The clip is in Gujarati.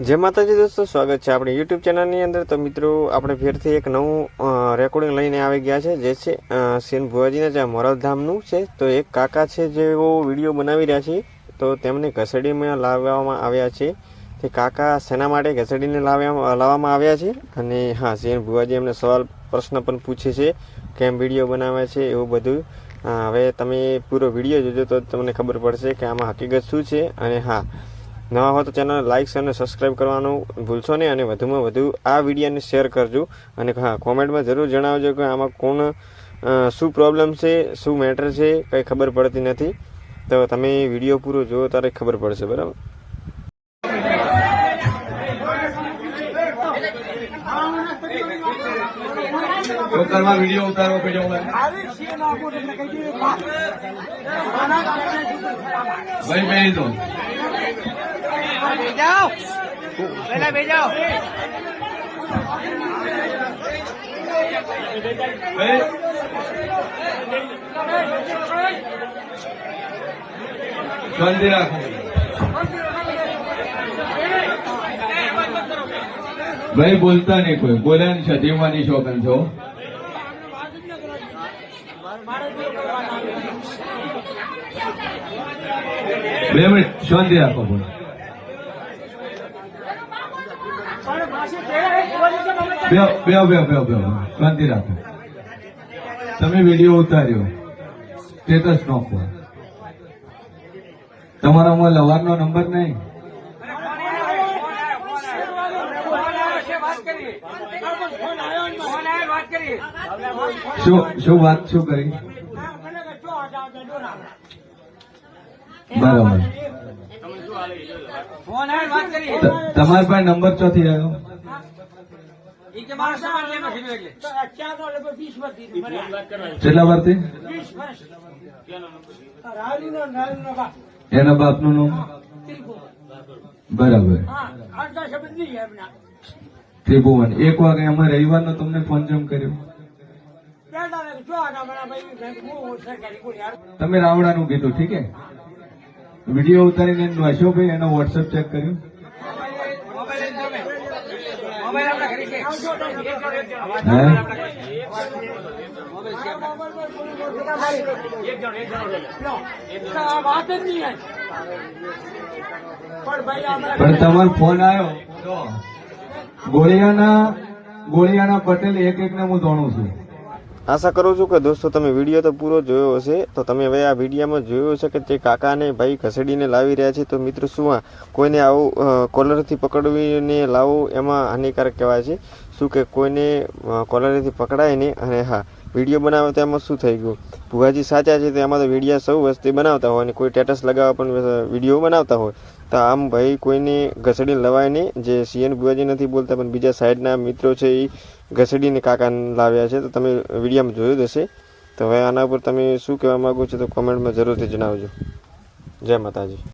જય માતાજી દોસ્તો, સ્વાગત છે આપણી યુટ્યુબ ચેનલની અંદર. તો મિત્રો, આપણે ફેરથી એક નવું રેકોર્ડિંગ લઈને આવી ગયા છે, જે છે સીન ભુવાજીના જે મોરલધામનું છે, તો એક કાકા છે જેઓ વીડિયો બનાવી રહ્યા છે, તો તેમને ઘસડીમાં લાવવામાં આવ્યા છે. તે કાકા શેના માટે ઘસડીને લાવ્યા, લાવવામાં આવ્યા છે? અને હા, સીન ભુવાજી એમને સવાલ, પ્રશ્ન પણ પૂછે છે, કેમ વીડિયો બનાવે છે, એવું બધું. હવે તમે પૂરો વીડિયો જોજો તો તમને ખબર પડશે કે આમાં હકીકત શું છે, અને હા નવા હો તો ચેનલ લાઇક્સ અને સબસ્ક્રાઇબ કરવાનું ભૂલશો નહીં અને વધુમાં વધુ આ વિડીયોને શેર કરજો અને હા કોમેન્ટમાં જરૂર જણાવજો કે આમાં કોણ શું પ્રોબ્લેમ છે શું મેટર છે કંઈ ખબર પડતી નથી તો તમે વીડિયો પૂરો જુઓ ત્યારે ખબર પડશે બરાબર તો વીડિયો ઉતારવો પડ્યો ભાઈ દો જાઓ પેલા બે જાઓ ભાઈ શાંતિ ભાઈ, બોલતા નહીં કોઈ. બોલ્યા નહીં સજીવવાની શોખન છો બે મિનિટ, શાંતિ રાખો બોલો. બે બે બે બે શાંતિ રાખો. તમે વીડિયો ઉતાર્યો. સ્ટેટસ નોખો તમારામાં લવારનો નંબર નહીં? શું શું વાત શું કરી? બરાબર ફોન આવે વાત કરીએ ત- તમારા પાસે નંબર ચોથી આવ્યો. ઈ કે મારો સમાન લેનો છે એટલે. કેટલા વર્ષથી? એના બાપનું નામ? બરાબર. ત્રિભુવન એક વાગે અમે રવિવારનો તમને ફોન જેમ કર્યો. તમે રાવડાનું કીધું ઠીક હે. વીડિયો ઉતારીને અશોકભાઈ ભાઈ એનો વોટ્સએપ ચેક કર્યો. પણ તમારો ફોન આવ્યો ગોળિયાના ગોળિયાના પટેલ એક એક ને હું જાણું છું. આશા કરું છું કે દોસ્તો તમે વીડિયો તો પૂરો જોયો હશે. તો તમે હવે આ વિડીયોમાં જોયું છે કે તે કાકાને ભાઈ ખસેડીને લાવી રહ્યા છે. તો મિત્રો શું આ? કોઈને આવું કોલરથી પકડવીને લાવવું એમાં હાનિકારક કહેવાય છે. શું કે કોઈને કોલરથી પકડાય નહીં? અને હા, વીડિયો બનાવે તો એમાં શું થઈ ગયું? ભુવાજી સાચા છે તે એમાં તો વીડિયો સૌ વસ્તી બનાવતા હોય અને કોઈ સ્ટેટસ લગાવવા પણ વીડિયો બનાવતા હોય. તો આમ ભાઈ કોઈને ઘસડીને લવાય નહીં, જે સીએન ભુવાજી નથી બોલતા, પણ બીજા સાઈડના મિત્રો છે એ ઘસડીને કાકાને લાવ્યા છે. તો તમે વિડીયામાં જોયું હશે. તો હવે આના ઉપર તમે શું કહેવા માગો છો તો કોમેન્ટમાં જરૂરથી જણાવજો. જય માતાજી.